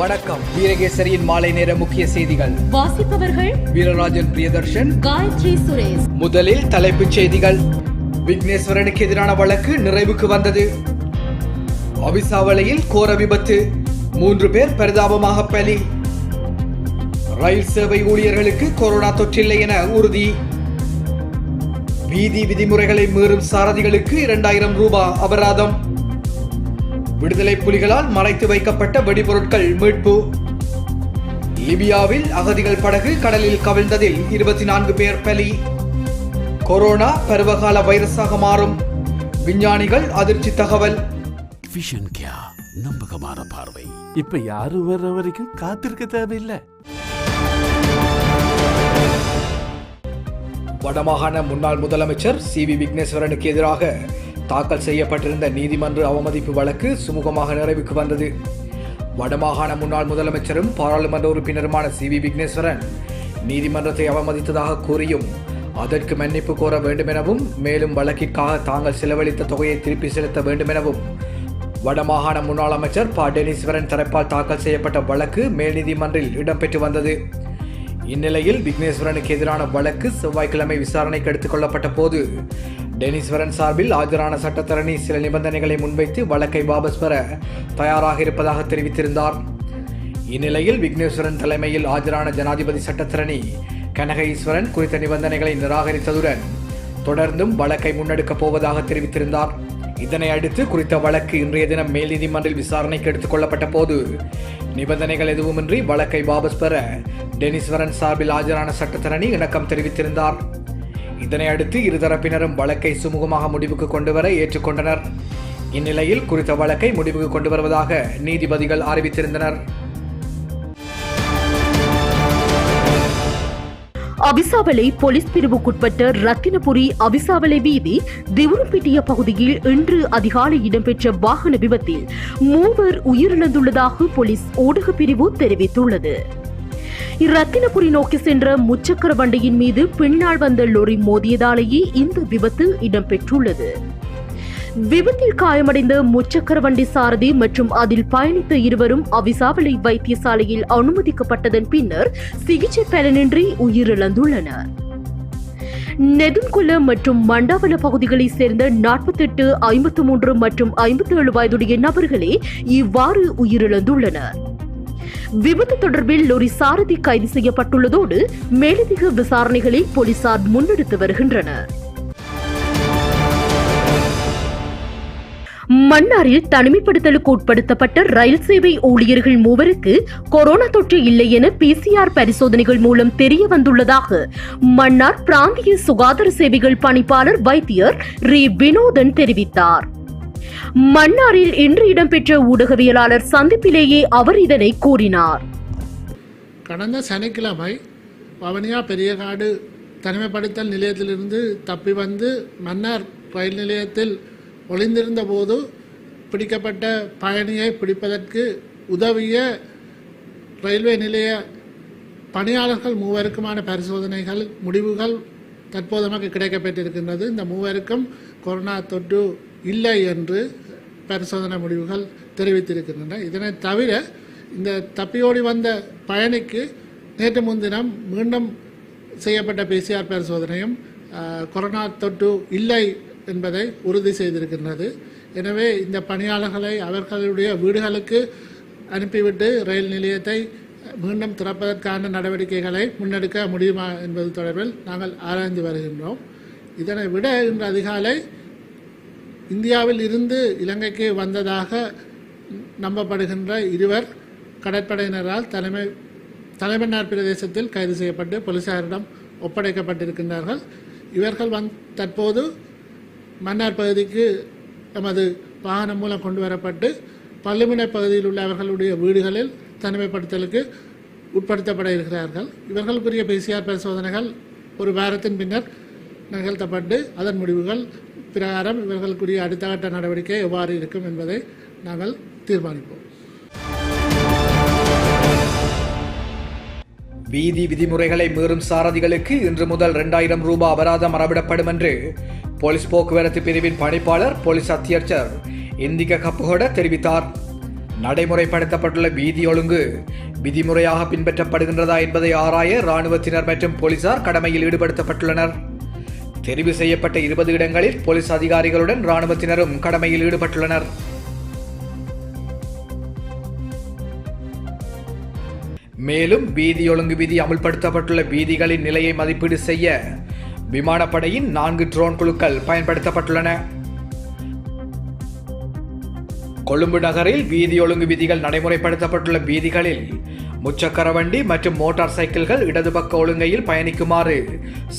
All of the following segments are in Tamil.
வணக்கம். வீரகேசரியின் மாலை நேர முக்கிய செய்திகள். வாசிப்பவர்கள் வீரராஜன் பிரியதர்ஷன். காயத்ரி சுரேஷ். முதலில் தலைப்புச் செய்திகள். விக்னேஸ்வரனுக்கு எதிரான வழக்கு நிறைவுக்கு வந்தது. அவிசாவளையில் கோர விபத்து. மூன்று பேர் பரிதாபமாக பலி. ரயில் சேவை ஊழியர்களுக்கு கொரோனா தொற்றில்லை என உறுதி. வீதி விதிமுறைகளை மீறும் சாரதிகளுக்கு இரண்டாயிரம் ரூபாய் அபராதம். விடுதலை புலிகளால் மறைத்து வைக்கப்பட்ட வெடிபொருட்கள் மீட்பு. லிபியாவில் அகதிகள் படகு கடலில் கவிழ்ந்ததில் இருபத்தி நான்கு பேர் பலி. கொரோனா பருவகால வைரஸாக மாறும். விஞ்ஞானிகள் அதிர்ச்சி தகவல். விஷன் கியா நம்பகமான பார்வை இப்ப யாரும் வர்ற வரைக்கும் காத்திருக்க தேவையில்லை. வடமாகாண முன்னாள் முதலமைச்சர் சி வி விக்னேஸ்வரனுக்கு எதிராக தாக்கல் செய்யப்பட்டிருந்த நீதிமன்ற அவமதிப்பு வழக்கு சுமூகமாக நிறைவுக்கு வந்தது. வடமாகாண முன்னாள் முதலமைச்சரும் பாராளுமன்ற உறுப்பினருமான சி வி விக்னேஸ்வரன் நீதிமன்றத்தை அவமதித்ததாக கூறியும் அதற்கு மன்னிப்பு கோர வேண்டுமெனவும் மேலும் வழக்கிற்காக தாங்கள் செலவழித்த தொகையை திருப்பி செலுத்த வேண்டுமெனவும் வடமாகாண முன்னாள் அமைச்சர் ப. டெனிஸ்வரன் தரப்பால் தாக்கல் செய்யப்பட்ட வழக்கு மேல் நீதிமன்றில் இடம்பெற்று வந்தது. இந்நிலையில் விக்னேஸ்வரனுக்கு எதிரான வழக்கு செவ்வாய்க்கிழமை விசாரணைக்கு எடுத்துக் கொள்ளப்பட்ட போது டெனிஸ்வரன் சார்பில் ஆஜரான சட்டத்தரணி சில நிபந்தனைகளை முன்வைத்து வழக்கை வாபஸ் பெற தயாராக இருப்பதாக தெரிவித்திருந்தார். இந்நிலையில் விக்னேஸ்வரன் தலைமையில் ஆஜரான ஜனாதிபதி சட்டத்தரணி கனக ஈஸ்வரன் குறித்த நிபந்தனைகளை நிராகரித்ததுடன் தொடர்ந்தும் வழக்கை முன்னெடுக்கப் போவதாக தெரிவித்திருந்தார். இதனை அடுத்து குறித்த வழக்கு இன்றைய தினம் மேல் நீதிமன்றில் விசாரணைக்கு எடுத்துக் கொள்ளப்பட்ட போது நிபந்தனைகள் எதுவுமின்றி வழக்கை வாபஸ் பெற டெனிஸ்வரன் சார்பில் ஆஜரான சட்டத்தரணி இணக்கம் தெரிவித்திருந்தார். இதனை அடுத்து இருதரப்பினரும் வழக்கை சுமூகமாக முடிவுக்கு கொண்டுவர ஏற்றுக்கொண்டனர். இந்நிலையில் குறித்த வழக்கை முடிவுக்கு கொண்டு வருவதாக நீதிபதிகள் அறிவித்திருந்தனர். அபிசாவளை போலீஸ் பிரிவுக்குட்பட்ட ரத்தினபுரி அபிசாவளை வீதி திவுரம்பிட்டிய பகுதியில் இன்று அதிகாலை இடம்பெற்ற வாகன விபத்தில் மூவர் உயிரிழந்துள்ளதாக போலீஸ் ஊடகப் பிரிவு தெரிவித்துள்ளது. இரத்தினபுரி நோக்கி சென்ற முச்சக்கர வண்டியின் மீது பின்னால் வந்த லொரி மோதியதாலேயே இந்த விபத்து இடம்பெற்றுள்ளது. விபத்தில் காயமடைந்த முச்சக்கர வண்டி சாரதி மற்றும் அதில் பயணித்த இருவரும் அவிசாவளை வைத்தியசாலையில் அனுமதிக்கப்பட்டதன் பின்னர் சிகிச்சை பலனின்றி உயிரிழந்துள்ளனர். நெதுன்குல மற்றும் மண்டாவள பகுதிகளைச் சேர்ந்த நாற்பத்தெட்டு ஐம்பத்து மூன்று மற்றும் ஐம்பத்தி ஏழு வயதுடைய நபர்களே இவ்வாறு உயிரிழந்துள்ளனர். விபத்து தொடர்பில் லொரி சாரதி கைது செய்யப்பட்டுள்ளதோடு மேலதிக விசாரணைகளை போலீசார் முன்னெடுத்து வருகின்றனர். மன்னாரில் தனிமைப்படுத்தலுக்கு உட்படுத்தப்பட்ட ரயில் சேவை ஊழியர்கள் மூவருக்கு கொரோனா தொற்று இல்லை என பிசிஆர் பரிசோதனைகள் மூலம் தெரிய வந்துள்ளதாக மன்னார் பிராந்திய சுகாதார சேவைகள் பணிப்பாளர் வைத்தியர் ரீ. வினோதன் தெரிவித்தார். மன்னாரில் இன்று இடம்பெற்ற ஊடகவியலாளர் சந்திப்பிலேயே அவர் இதனை கூறினார். கடந்த சனிக்கிழமை பவனியா பெரியகாடு தனிமைப்படுத்தல் நிலையத்திலிருந்து தப்பி வந்து மன்னார் ரயில் நிலையத்தில் ஒளிந்திருந்த போது பிடிக்கப்பட்ட பயணியை பிடிப்பதற்கு உதவிய ரயில்வே நிலைய பணியாளர்கள் மூவருக்குமான பரிசோதனைகள் முடிவுகள் தற்போது நமக்கு கிடைக்கப்பட்டிருக்கின்றது. இந்த மூவருக்கும் கொரோனா தொற்று இல்லை என்று பரிசோதனை முடிவுகள் தெரிவித்திருக்கின்றன. இதனை தவிர இந்த தப்பியோடி வந்த பயணிக்கு நேற்று முன்தினம் மீண்டும் செய்யப்பட்ட பிசிஆர் பரிசோதனையும் கொரோனா தொற்று இல்லை என்பதை உறுதி செய்திருக்கின்றது. எனவே இந்த பணியாளர்களை அவர்களுடைய வீடுகளுக்கு அனுப்பிவிட்டு ரயில் நிலையத்தை மீண்டும் திறப்பதற்கான நடவடிக்கைகளை முன்னெடுக்க முடியுமா என்பது தொடர்பில் நாங்கள் ஆராய்ந்து வருகின்றோம். இதனை விட இன்று அதிகாலை இந்தியாவில் இருந்து இலங்கைக்கு வந்ததாக நம்பப்படுகின்ற இருவர் கடற்படையினரால் தலைமை தலைமன்னார் பிரதேசத்தில் கைது செய்யப்பட்டு போலீசாரிடம் ஒப்படைக்கப்பட்டிருக்கின்றார்கள். இவர்கள் வந் தற்போது மன்னார் பகுதிக்கு நமது வாகனம் மூலம் கொண்டு வரப்பட்டு பள்ளிமுனை பகுதியில் உள்ள அவர்களுடைய வீடுகளில் தனிமைப்படுத்தலுக்கு உட்படுத்தப்பட இருக்கிறார்கள். இவர்களுக்குரிய பிசிஆர் பரிசோதனைகள் ஒரு வாரத்தின் பின்னர் நிகழ்த்தப்பட்டு அதன் முடிவுகள் பிரகாரம் இவர்களுக்குரிய அடுத்த கட்ட நடவடிக்கை எவ்வாறு இருக்கும் என்பதை நாங்கள் தீர்மானிப்போம். வீதி விதிமுறைகளை மீறும் சாரதிகளுக்கு இன்று முதல் இரண்டாயிரம் ரூபாய் அபராதம் அறவிடப்படும் என்று போலீஸ் போக்குவரத்து பிரிவின் பணிப்பாளர் போலீஸ் அத்தியட்சர் இந்திக கப்புகோட தெரிவித்தார். நடைமுறைப்படுத்தப்பட்டுள்ள வீதி ஒழுங்கு விதிமுறையாக பின்பற்றப்படுகின்றதா என்பதை ஆராய இராணுவத்தினர் மற்றும் போலீசார் கடமையில் ஈடுபடுத்தப்பட்டுள்ளனர். தெரிவு செய்யப்பட்ட இருபது இடங்களில் போலீஸ் அதிகாரிகளுடன் ராணுவத்தினரும் கடமையில் ஈடுபட்டுள்ளனர். மேலும் வீதி ஒழுங்கு விதி அமுல்படுத்தப்பட்டுள்ள வீதிகளின் நிலையை மதிப்பீடு செய்ய விமானப்படையின் நான்கு ட்ரோன் குழுக்கள் பயன்படுத்தப்பட்டுள்ளன. கொழும்பு நகரில் வீதி ஒழுங்கு விதிகள் நடைமுறைப்படுத்தப்பட்டுள்ள வீதிகளில் முச்சக்கர வண்டி மற்றும் மோட்டார் சைக்கிள்கள் இடது பக்க ஒழுங்கையில் பயணிக்குமாறு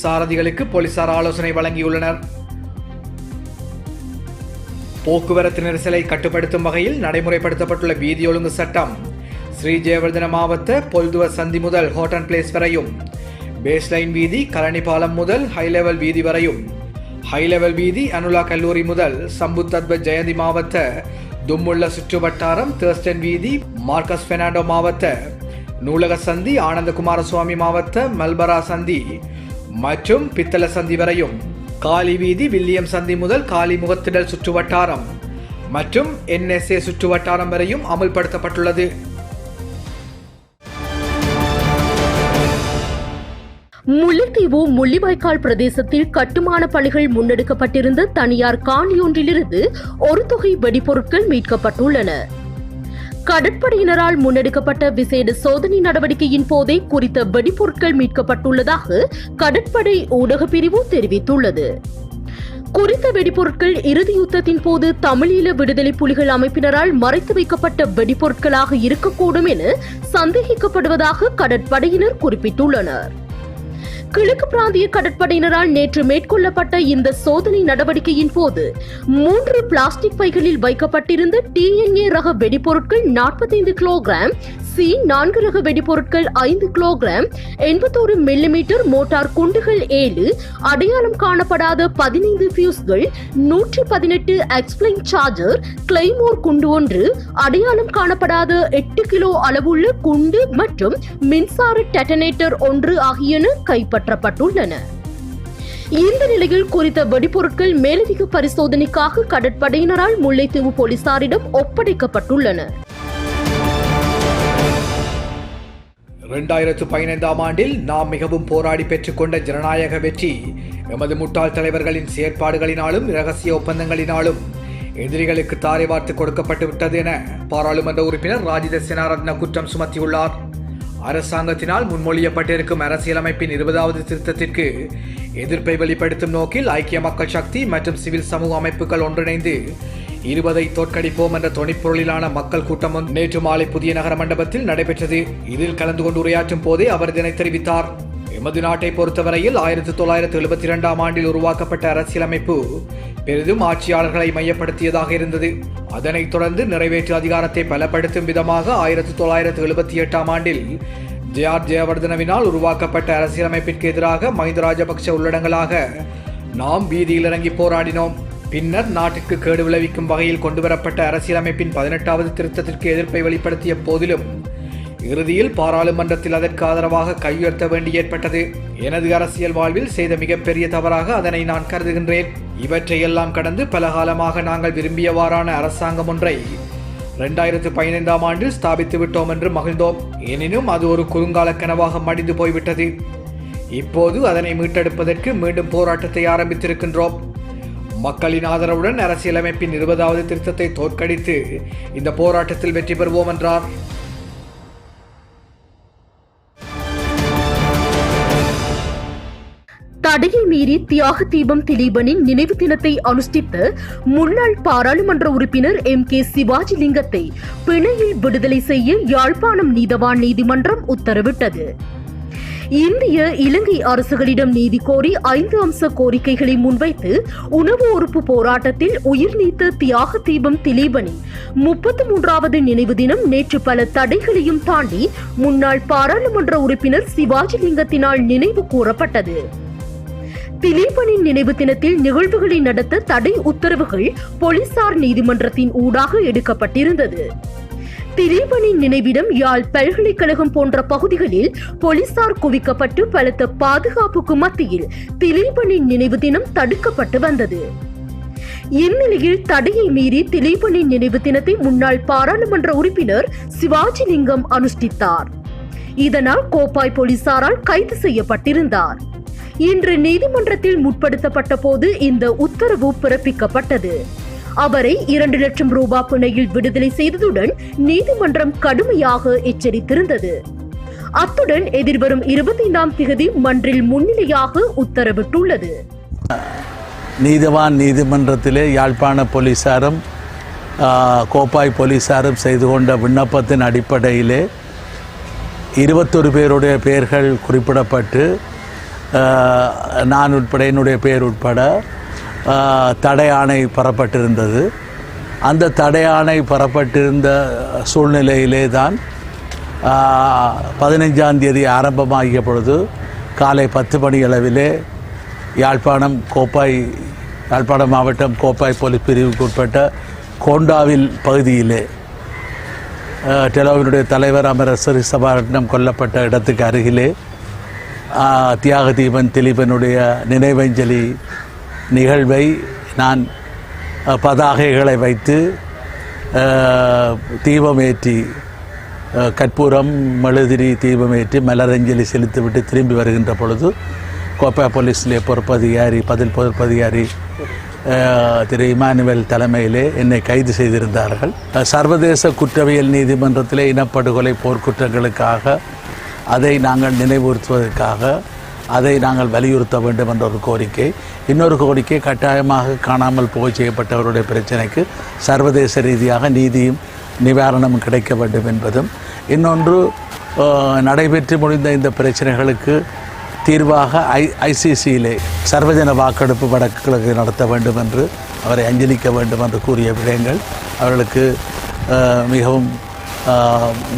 சாரதிகளுக்கு போலீசார் ஆலோசனை வழங்கியுள்ளனர். போக்குவரத்து நெரிசலை கட்டுப்படுத்தும் வகையில் நடைமுறைப்படுத்தப்பட்டுள்ள வீதி ஒழுங்கு சட்டம் ஸ்ரீ ஜெயவர்தன மாவட்ட பொல்துவ சந்தி முதல் ஹோட்டன் பிளேஸ் வரையும் பேஸ்லைன் வீதி கலனி பாலம் முதல் ஹை லெவல் வீதி வரையும் ஹை லெவல் வீதி அனுலா கல்லூரி முதல் சம்புத்தத்வ ஜெயந்தி மாவட்ட தும்முள்ள சுற்று வட்டாரம் தேர்ஸ்டன் வீதி மார்க்கஸ் பெர்னாண்டோ மாவட்ட நூலக சந்தி ஆனந்தகுமார சுவாமி மாவட்ட மல்பரா சந்தி மற்றும் பித்தள சந்தி வரையும் காலி வீதி வில்லியம் சந்தி முதல் காலி முகத்திடல் சுற்று வட்டாரம் மற்றும் என்எஸ்ஏ சுற்று வட்டாரம் வரையும் அமுல்படுத்தப்பட்டுள்ளது. முல்லைத்தீவு முள்ளிவாய்க்கால் பிரதேசத்தில் கட்டுமான பணிகள் முன்னெடுக்கப்பட்டிருந்த தனியார் காணியொன்றிலிருந்து ஒரு தொகை வெடிபொருட்கள் மீட்கப்பட்டுள்ளன. கடற்படையினரால் முன்னெடுக்கப்பட்ட விசேட சோதனை நடவடிக்கையின் போதே குறித்த வெடிபொருட்கள் மீட்கப்பட்டுள்ளதாக கடற்படை ஊடக பிரிவு தெரிவித்துள்ளது. குறித்த வெடிபொருட்கள் இறுதி யுத்தத்தின் போது தமிழீழ விடுதலை புலிகள் அமைப்பினரால் மறைத்து வைக்கப்பட்ட வெடிபொருட்களாக இருக்கக்கூடும் என சந்தேகிக்கப்படுவதாக கடற்படையினர் குறிப்பிட்டுள்ளனர். கிழக்கு பிராந்திய கடற்படையினரால் நேற்று மேற்கொள்ளப்பட்ட இந்த சோதனை நடவடிக்கையின் போது மூன்று பிளாஸ்டிக் பைகளில் வைக்கப்பட்டிருந்த டிஎன்ஏ ரக வெடிபொருட்கள் நாற்பத்தைந்து கிலோகிராம் சி நான்கு ரக வெடிபொருட்கள் ஐந்து கிலோகிராம் எண்பத்தோரு மில்லிமீட்டர் மோட்டார் குண்டுகள் ஏழு அடையாளம் காணப்படாத பதினைந்து ஃபியூஸ்கள் நூற்றி பதினெட்டு எக்ஸ்பிளைன் சார்ஜர் கிளைமோர் குண்டு ஒன்று அடையாளம் காணப்படாத எட்டு கிலோ அளவுள்ள குண்டு மற்றும் மின்சார டெட்டனேட்டர் ஒன்று ஆகியன கைப்பற்றப்பட்டுள்ளன. இந்த நிலையில் குறித்த வெடிபொருட்கள் மேலதிக பரிசோதனைக்காக கடற்படையினரால் முல்லைத்தீவு போலீசாரிடம் ஒப்படைக்கப்பட்டுள்ளன. இரண்டாயிரத்து பதினைந்தாம் ஆண்டில் நாம் மிகவும் போராடி பெற்றுக்கொண்ட ஜனநாயக வெற்றி. எமது முட்டாள் தலைவர்களின் செயற்பாடுகளினாலும் இரகசிய ஒப்பந்தங்களினாலும் எதிரிகளுக்கு தாரை வார்த்து கொடுக்கப்பட்டு விட்டது என பாராளுமன்ற உறுப்பினர் ராஜித சேனாரத்ன குற்றம் சுமத்தியுள்ளார். அரசாங்கத்தினால் முன்மொழியப்பட்டிருக்கும் அரசியலமைப்பின் இருபதாவது திருத்தத்திற்கு எதிர்ப்பை வெளிப்படுத்தும் நோக்கில் ஐக்கிய மக்கள் சக்தி மற்றும் சிவில் சமூக அமைப்புகள் ஒன்றிணைந்து இருபதை தோற்கடிப்போம் என்ற தொனிப்பொருளிலான மக்கள் கூட்டமும் நேற்று மாலை புதிய நகர மண்டபத்தில் நடைபெற்றது. இதில் கலந்து கொண்டு உரையாற்றும் போதே அவர் இதனை தெரிவித்தார். எமது நாட்டை பொறுத்தவரையில் ஆயிரத்தி தொள்ளாயிரத்தி எழுபத்தி இரண்டாம் ஆண்டில் உருவாக்கப்பட்ட அரசியலமைப்பு பெரிதும் ஆட்சியாளர்களை மையப்படுத்தியதாக இருந்தது. அதனைத் தொடர்ந்து நிறைவேற்று அதிகாரத்தை பலப்படுத்தும் விதமாக ஆயிரத்தி தொள்ளாயிரத்தி எழுபத்தி எட்டாம் ஆண்டில் ஜே ஆர் ஜெயவர்தனவினால் உருவாக்கப்பட்ட அரசியலமைப்பிற்கு எதிராக மஹிந்த ராஜபக்ஷ உள்ளடங்களாக நாம் வீதியில் இறங்கி போராடினோம். பின்னர் நாட்டிற்கு கேடு விளைவிக்கும் வகையில் கொண்டுவரப்பட்ட அரசியலமைப்பின் பதினெட்டாவது திருத்தத்திற்கு எதிர்ப்பை வெளிப்படுத்திய போதிலும் இறுதியில் பாராளுமன்றத்தில் அதற்கு ஆதரவாக கையுயர்த்த வேண்டி ஏற்பட்டது. எனது அரசியல் வாழ்வில் செய்த மிகப்பெரிய தவறாக அதனை நான் கருதுகின்றேன். இவற்றையெல்லாம் கடந்து பல காலமாக நாங்கள் விரும்பியவாறான அரசாங்கம் ஒன்றை இரண்டாயிரத்து பதினைந்தாம் ஆண்டில் ஸ்தாபித்து விட்டோம் என்று மகிழ்ந்தோம். எனினும் அது ஒரு குறுங்கால கனவாக மடிந்து போய்விட்டது. இப்போது அதனை மீட்டெடுப்பதற்கு மீண்டும் போராட்டத்தை ஆரம்பித்திருக்கின்றோம். மக்களின் ஆதரவுடன் அரசியலமைப்பின் இருபதாவது திருத்தத்தை தோற்கடித்து இந்த போராட்டத்தில் வெற்றி பெறுவோம் என்றார். தடையை மீறி தியாக தீபம் திலீபனின் நினைவு தினத்தை அனுஷ்டித்த முன்னாள் பாராளுமன்ற உறுப்பினர் எம் கே சிவாஜி லிங்கத்தை பிணையில் விடுதலை செய்ய யாழ்ப்பாணம் நீதவான் நீதிமன்றம் உத்தரவிட்டது. இந்திய இலங்கை அரசுகளிடம் நீதி கோரி ஐந்து அம்ச கோரிக்கைகளை முன்வைத்து உணவு உறுப்பு போராட்டத்தில் உயிர் நீத்த தியாக தீபம் திலீபனின் முப்பத்தி மூன்றாவது நினைவு தினம் நேற்று பல தடைகளையும் தாண்டி முன்னாள் பாராளுமன்ற உறுப்பினர் சிவாஜி லிங்கத்தினால் நினைவு கூறப்பட்டது. திலீபனின் நினைவு தினத்தில் நிகழ்வுகளை நடத்த தடை உத்தரவுகள் போலீசார் நீதிமன்றத்தின் ஊடாக எடுக்கப்பட்டிருந்தது. திலீபனின் நினைவிடம் யாழ் பல்கலைக்கழகம் போன்ற பகுதிகளில் போலீசார் குவிக்கப்பட்டு பலத்த பாதுகாப்புக்கு மத்தியில் திலீபனின் நினைவு தினம் தடுக்கப்பட்டு வந்தது. இந்நிலையில் தடையை மீறி திலீபனின் நினைவு தினத்தை முன்னாள் பாராளுமன்ற உறுப்பினர் சிவாஜி லிங்கம் அனுஷ்டித்தார். இதனால் கோப்பாய் போலீசாரால் கைது செய்யப்பட்டிருந்தார். இன்று நீதிமன்றத்தில் முற்படுத்தப்பட்ட போது இந்த உத்தரவு பிறப்பிக்கப்பட்டது. அவரை இரண்டு லட்சம் ரூபாய் பிணையில் விடுதலை செய்ததுடன் நீதிமன்றம் கடுமையாக எச்சரித்திருந்தது. அத்துடன் எதிர்வரும் இருபத்தைந்தாம் திகதி மன்றில் முன்னிலையாக உத்தரவிட்டுள்ளது. நீதவான் நீதிமன்றத்திலே யாழ்ப்பாண போலீசாரும் கோப்பாய் போலீசாரும் செய்து கொண்ட விண்ணப்பத்தின் அடிப்படையிலே இருபத்தொரு பேருடைய பெயர்கள் குறிப்பிடப்பட்டு நான் உட்பட என்னுடைய பெயர் உட்பட தடை ஆணை பெறப்பட்டிருந்தது. அந்த தடை ஆணை பெறப்பட்டிருந்த சூழ்நிலையிலே தான் பதினைஞ்சாம் தேதி ஆரம்பமாகிய பொழுது காலை பத்து மணி அளவிலே யாழ்ப்பாணம் கோப்பாய் யாழ்ப்பாணம் மாவட்டம் கோப்பாய் போலீஸ் பிரிவுக்கு உட்பட்ட கோண்டாவில் பகுதியிலே டெலோவினுடைய தலைவர் அமரர் சபாரட்னம் கொல்லப்பட்ட இடத்துக்கு அருகிலே தியாக தீபன் திலீபனுடைய நினைவஞ்சலி நிகழ்வை நான் பதாகைகளை வைத்து தீபமேற்றி கற்பூரம் மெழுதிரி தீபமேற்றி மலரஞ்சலி செலுத்திவிட்டு திரும்பி வருகின்ற பொழுது கோப்பா போலீஸிலே பொறுப்பதிகாரி பதில் பொறுப்பதிகாரி அஹ், திரு இமானுவேல் தலைமையிலே என்னை கைது செய்திருந்தார்கள். சர்வதேச குற்றவியல் நீதிமன்றத்திலே இனப்படுகொலை போர்க்குற்றங்களுக்காக அதை நாங்கள் நினைவுறுத்துவதற்காக அதை நாங்கள் வலியுறுத்த வேண்டும் என்ற ஒரு கோரிக்கை. இன்னொரு கோரிக்கை கட்டாயமாக காணாமல் போய் செய்யப்பட்டவருடைய பிரச்சனைக்கு சர்வதேச ரீதியாக நீதியும் நிவாரணமும் கிடைக்க வேண்டும் என்பதும். இன்னொன்று நடைபெற்று முடிந்த இந்த பிரச்சனைகளுக்கு தீர்வாக ஐ ஐசிசியிலே சர்வஜன வாக்கெடுப்பு வழக்குகளுக்கு நடத்த வேண்டும் என்று அவரை அஞ்சலிக்க வேண்டும் என்று கூறிய விடயங்கள் அவர்களுக்கு மிகவும்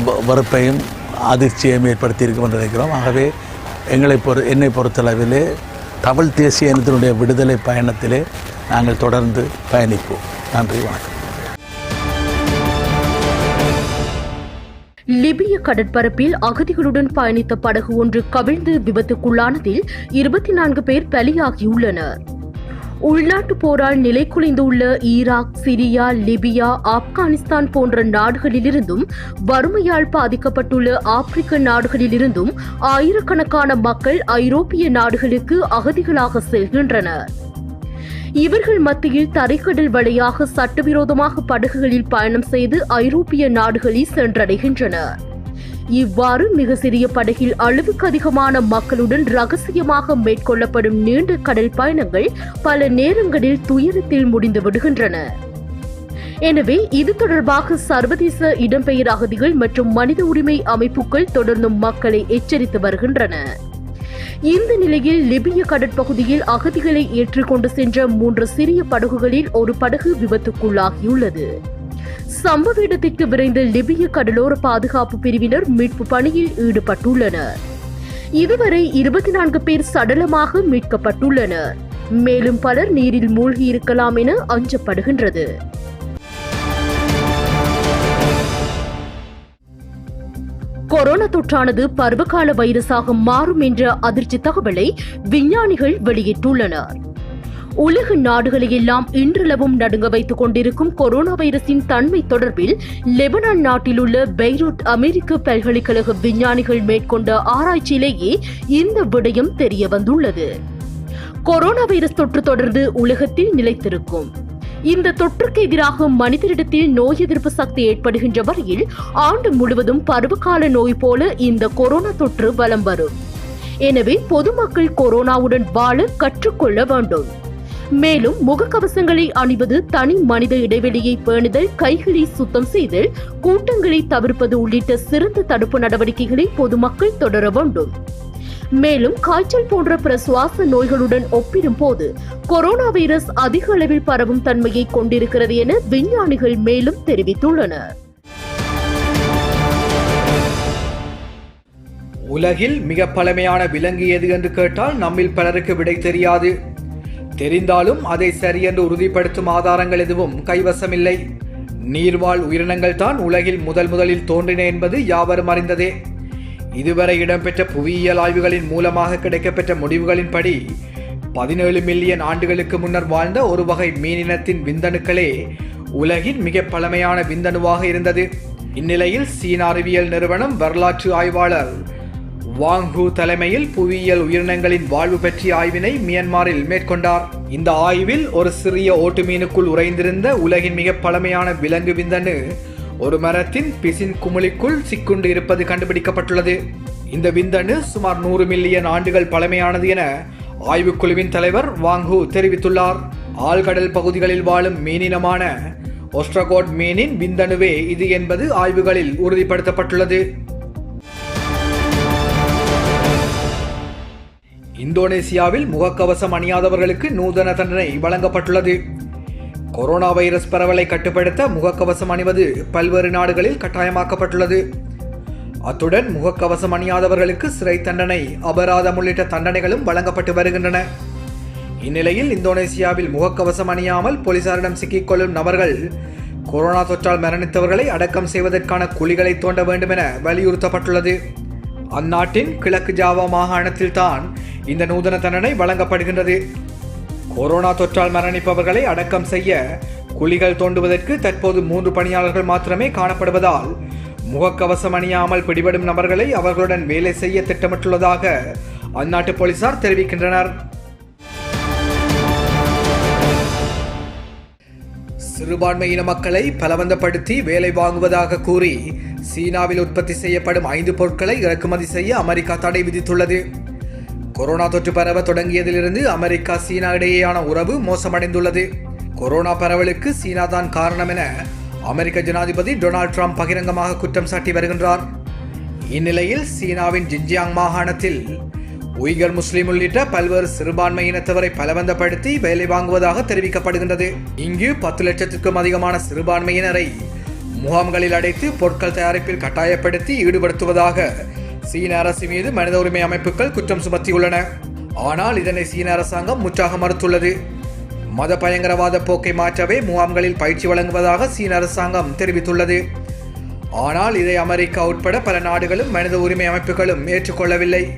வ- வெறுப்பையும் அதிர்ச்சியையும் ஏற்படுத்தியிருக்கும் என்று நினைக்கிறோம். ஆகவே எங்களை பொறு என்னை பொறுத்தளவிலே தமிழ் தேசிய இனத்தினுடைய விடுதலை பயணத்திலே நாங்கள் தொடர்ந்து பயணிப்போம். நன்றி வணக்கம். லிபிய கடற்பரப்பில் அகதிகளுடன் பயணித்த படகு ஒன்று கவிழ்ந்து விபத்துக்குள்ளானதில் இருபத்தி நான்கு பேர் பலியாகியுள்ளனர். உள்நாட்டு போரால் நிலைகுலைந்துள்ள ஈராக் சிரியா லிபியா ஆப்கானிஸ்தான் போன்ற நாடுகளிலிருந்தும் வறுமையால் பாதிக்கப்பட்டுள்ள ஆப்பிரிக்க நாடுகளிலிருந்தும் ஆயிரக்கணக்கான மக்கள் ஐரோப்பிய நாடுகளுக்கு அகதிகளாக செல்கின்றனர். இவர்கள் மத்தியில் தரைக்கடல் வழியாக சட்டவிரோதமாக படகுகளில் பயணம் செய்து ஐரோப்பிய நாடுகளில் சென்றடைகின்றனர். இவ்வாறு மிக சிறிய படகில் அளவுக்கு அதிகமான மக்களுடன் ரகசியமாக மேற்கொள்ளப்படும் நீண்ட கடல் பயணங்கள் பல நேரங்களில் துயரத்தில் முடிந்து விடுகின்றன. எனவே இது தொடர்பாக சர்வதேச இடம்பெயர் அகதிகள் மற்றும் மனித உரிமை அமைப்புகள் தொடர்ந்தும் மக்களை எச்சரித்து வருகின்றன. இந்த நிலையில் லிபிய கடற்பகுதியில் அகதிகளை ஏற்றிக்கொண்டு சென்ற மூன்று சிறிய படகுகளில் ஒரு படகு விபத்துக்குள்ளாகியுள்ளது. சம்பவ இடத்திற்கு விரைந்த லிபிய கடலோர பாதுகாப்பு பிரிவினர் மீட்பு பணியில் ஈடுபட்டுள்ளனர். இதுவரை இருபத்தி நான்கு பேர் சடலமாக மீட்கப்பட்டுள்ளனர். மேலும் பலர் நீரில் மூழ்கி இருக்கலாம் என அஞ்சப்படுகின்றது. கொரோனா தொற்றானது பருவகால வைரஸாக மாறும் என்ற அதிர்ச்சி தகவலை விஞ்ஞானிகள் வெளியிட்டுள்ளனர். உலக நாடுகளை எல்லாம் இன்றளவும் நடுங்க வைத்துக் கொண்டிருக்கும் கொரோனா வைரஸின் தன்மை தொடர்பில் லெபனான் நாட்டில் உள்ள பெய்ரூட் அமெரிக்க பல்கலைக்கழக விஞ்ஞானிகள் மேற்கொண்ட ஆராய்ச்சியிலேயே இந்த விடயம் தெரிய வந்துள்ளது. கொரோனா வைரஸ் தொற்று தொடர்ந்து உலகத்தில் நிலைத்திருக்கும். இந்த தொற்றுக்கு எதிராக மனிதரிடத்தில் நோய் எதிர்ப்பு சக்தி ஏற்படுகின்ற வரையில் ஆண்டு முழுவதும் பருவகால நோய் போல இந்த கொரோனா தொற்று வலம் வரும். எனவே பொதுமக்கள் கொரோனாவுடன் வாழ கற்றுக்கொள்ள வேண்டும். மேலும் முகக்கவசங்களை அணிவது தனி மனித இடைவெளியை பேணுதல் கைகளை சுத்தம் செய்தல் கூட்டங்களை தவிர்ப்பது உள்ளிட்ட சிறந்த தடுப்பு நடவடிக்கைகளை பொதுமக்கள் தொடர வேண்டும். மேலும் காய்ச்சல் போன்ற பிற சுவாச நோய்களுடன் ஒப்பிடும் போது கொரோனா வைரஸ் அதிக அளவில் பரவும் தன்மையை கொண்டிருக்கிறது என விஞ்ஞானிகள் மேலும் தெரிவித்துள்ளனர். உலகில் மிக பழமையான விலங்கு எது என்று கேட்டால் நம்மில் பலருக்கு விடை தெரியாது. தெரிந்தாலும் அதை சரியென்று உறுதிப்படுத்தும் ஆதாரங்கள் எதுவும் கைவசமில்லை. நீர்வாழ் உயிரினங்கள் தான் உலகில் முதல் முதலில் தோன்றின என்பது யாவரும் அறிந்ததே. இதுவரை இடம்பெற்ற புவியியல் ஆய்வுகளின் மூலமாக கிடைக்கப்பெற்ற முடிவுகளின்படி பதினேழு மில்லியன் ஆண்டுகளுக்கு முன்னர் வாழ்ந்த ஒரு வகை மீனினத்தின் விந்தணுக்களே உலகின் மிக பழமையான விந்தணுவாக இருந்தது. இந்நிலையில் சீன அறிவியல் நிறுவனம் வரலாற்று ஆய்வாளர் வாங்ஹூ தலைமையில் புவியியல் உயிரினங்களின் வாழ்வு பற்றிய ஆய்வினை மியான்மரில் மேற்கொண்டார். இந்த ஆய்வில் ஒரு சிறிய ஓட்டு மீனுக்குள் உறைந்திருந்த உலகின் மிக பழமையான விலங்கு விந்தணு ஒரு மரத்தின் பிசின் குமிழிக்குள் சிக்குண்டு இருப்பது கண்டுபிடிக்கப்பட்டுள்ளது. இந்த விந்தணு சுமார் நூறு மில்லியன் ஆண்டுகள் பழமையானது என ஆய்வுக்குழுவின் தலைவர் வாங்ஹூ தெரிவித்துள்ளார். ஆழ்கடல் பகுதிகளில் வாழும் மீனினமான ஒஸ்ட்ரகோட் மீனின் விந்தணுவே இது என்பது ஆய்வுகளில் உறுதிப்படுத்தப்பட்டுள்ளது. இந்தோனேசியாவில் முகக்கவசம் அணியாதவர்களுக்கு நூதன தண்டனை வழங்கப்பட்டுள்ளது. கொரோனா வைரஸ் பரவலை கட்டுப்படுத்த முகக்கவசம் அணிவது பல்வேறு நாடுகளில் கட்டாயமாக்கப்பட்டுள்ளது. அத்துடன் முகக்கவசம் அணியாதவர்களுக்கு சிறை தண்டனை அபராதம் உள்ளிட்ட தண்டனைகளும் வழங்கப்பட்டு வருகின்றன. இந்நிலையில் இந்தோனேசியாவில் முகக்கவசம் அணியாமல் போலீசாரிடம் சிக்கிக்கொள்ளும் நபர்கள் கொரோனா தொற்றால் மரணித்தவர்களை அடக்கம் செய்வதற்கான குழிகளை தோண்ட வேண்டும் என வலியுறுத்தப்பட்டுள்ளது. அந்நாட்டின் கிழக்கு ஜாவா மாகாணத்தில் தான் இந்த நூதன தண்டனை வழங்கப்படுகின்றது. கொரோனா தொற்றால் மரணிப்பவர்களை அடக்கம் செய்ய குழிகள் தோண்டுவதற்கு தற்போது மூன்று பணியாளர்கள் மாத்திரமே காணப்படுவதால் முகக்கவசம் அணியாமல் பிடிபடும் நபர்களை அவர்களுடன் வேலை செய்ய திட்டமிட்டுள்ளதாக அந்நாட்டு போலீசார் தெரிவிக்கின்றனர். சிறுபான்மையின மக்களை பலவந்தப்படுத்தி வேலை வாங்குவதாக கூறி சீனாவில் உற்பத்தி செய்யப்படும் ஐந்து பொருட்களை இறக்குமதி செய்ய அமெரிக்கா தடை விதித்துள்ளது. கொரோனா தொற்று பரவ தொடங்கியதிலிருந்து அமெரிக்கா சீனா இடையேயான உறவு மோசமடைந்துள்ளது. கொரோனா பரவலுக்கு சீனா தான் காரணம் என அமெரிக்க ஜனாதிபதி டொனால்ட் ட்ரம்ப் பகிரங்கமாக குற்றம் சாட்டி வருகின்றார். இந்நிலையில் சீனாவின் ஜின்ஜியாங் மாகாணத்தில் உய்கர் முஸ்லிம் உள்ளிட்ட பல்வேறு சிறுபான்மை இனத்தவரை பலவந்தப்படுத்தி வேலை வாங்குவதாக தெரிவிக்கப்படுகின்றது. இங்கு பத்து லட்சத்திற்கும் அதிகமான சிறுபான்மையினரை முகாம்களில் அடைத்து பொருட்கள் தயாரிப்பில் கட்டாயப்படுத்தி ஈடுபடுத்துவதாக சீன அரசு மீது மனித உரிமை அமைப்புகள் குற்றம் சுமத்தியுள்ளன. ஆனால் இதனை சீன அரசாங்கம் முற்றாக மறுத்துள்ளது. மத பயங்கரவாத போக்கை மாற்றவே முகாம்களில் பயிற்சி வழங்குவதாக சீன அரசாங்கம் தெரிவித்துள்ளது. ஆனால் இதை அமெரிக்கா உட்பட பல நாடுகளும் மனித உரிமை அமைப்புகளும் ஏற்றுக்கொள்ளவில்லை.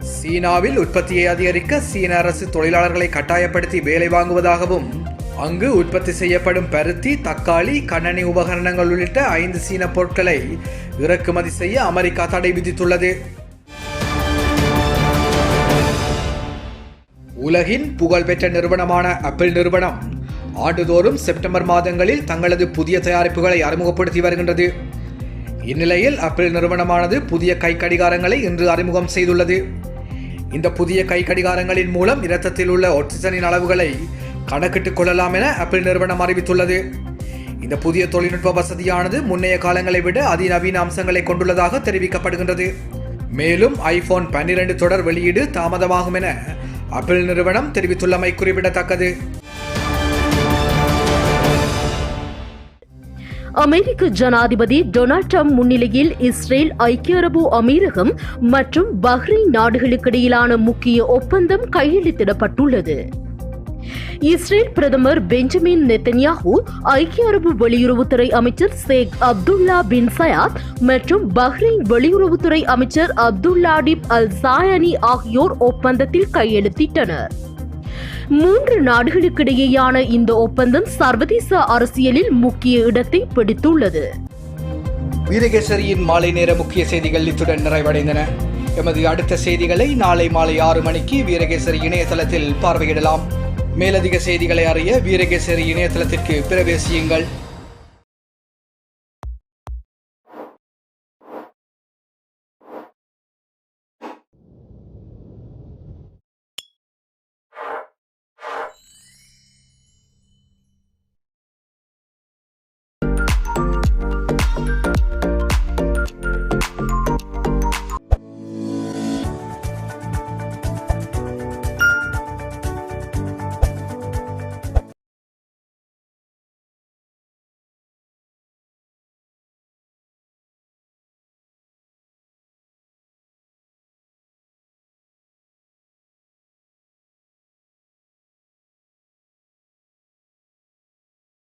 சீனாவில் உற்பத்தியை அதிகரிக்க சீன அரசு தொழிலாளர்களை கட்டாயப்படுத்தி வேலை வாங்குவதாகவும் அங்கு உற்பத்தி செய்யப்படும் பருத்தி தக்காளி கணனி உபகரணங்கள் உள்ளிட்ட ஐந்து சீன பொருட்களை இறக்குமதி செய்ய அமெரிக்கா தடை விதித்துள்ளது. உலகின் புகழ்பெற்ற நிறுவனமான அப்பிள் நிறுவனம் ஆண்டுதோறும் செப்டம்பர் மாதங்களில் தங்களது புதிய தயாரிப்புகளை அறிமுகப்படுத்தி வருகின்றது. இந்நிலையில் அப்பிள் நிறுவனமானது புதிய கை கடிகாரங்களை இன்று அறிமுகம் செய்துள்ளது. இந்த புதிய கை கடிகாரங்களின் மூலம் இரத்தத்தில் உள்ள ஒட்சிசனின் அளவுகளை கணக்கிட்டுக் கொள்ளலாம் என ஆப்பிள் நிறுவனம் அறிவித்துள்ளது. இந்த புதிய தொழில்நுட்ப வசதியானது முன்னைய காலங்களை விட அதிநவீன அம்சங்களை கொண்டுள்ளதாக தெரிவிக்கப்படுகின்றது. மேலும் ஐபோன் பன்னிரண்டு தொடர் வெளியீடு தாமதமாகும் என ஆப்பிள் நிறுவனம் தெரிவித்துள்ளமை குறிப்பிடத்தக்கது. அமெரிக்க ஜனாதிபதி டொனால்ட் ட்ரம்ப் முன்னிலையில் இஸ்ரேல் ஐக்கிய அரபு அமீரகம் மற்றும் பஹ்ரைன் நாடுகளுக்கிடையிலான முக்கிய ஒப்பந்தம் கையெழுத்திடப்பட்டுள்ளது. இஸ்ரேல் பிரதமர் பெஞ்சமின் நெத்தன்யாஹூ ஐக்கிய அரபு வெளியுறவுத்துறை அமைச்சர் ஷேக் அப்துல்லா பின் சயாத் மற்றும் பஹ்ரைன் வெளியுறவுத்துறை அமைச்சர் அப்துல்லா டிப் அல் சாயனி ஆகியோர் ஒப்பந்தத்தில் கையெழுத்திட்டனர். மூன்று நாடுகளுக்கிடையேயான இந்த ஒப்பந்தம் சர்வதேச அரசியலில் முக்கிய இடத்தை பிடித்துள்ளது. வீரகேசரியின் மாலை நேர முக்கிய செய்திகள் இத்துடன் நிறைவடைந்தன. எமது அடுத்த செய்திகளை நாளை மாலை ஆறு மணிக்கு வீரகேசரி இணையதளத்தில் பார்வையிடலாம். மேலதிக செய்திகளை அறிய வீரகேசரி இணையதளத்திற்கு பிரவேசியுங்கள்.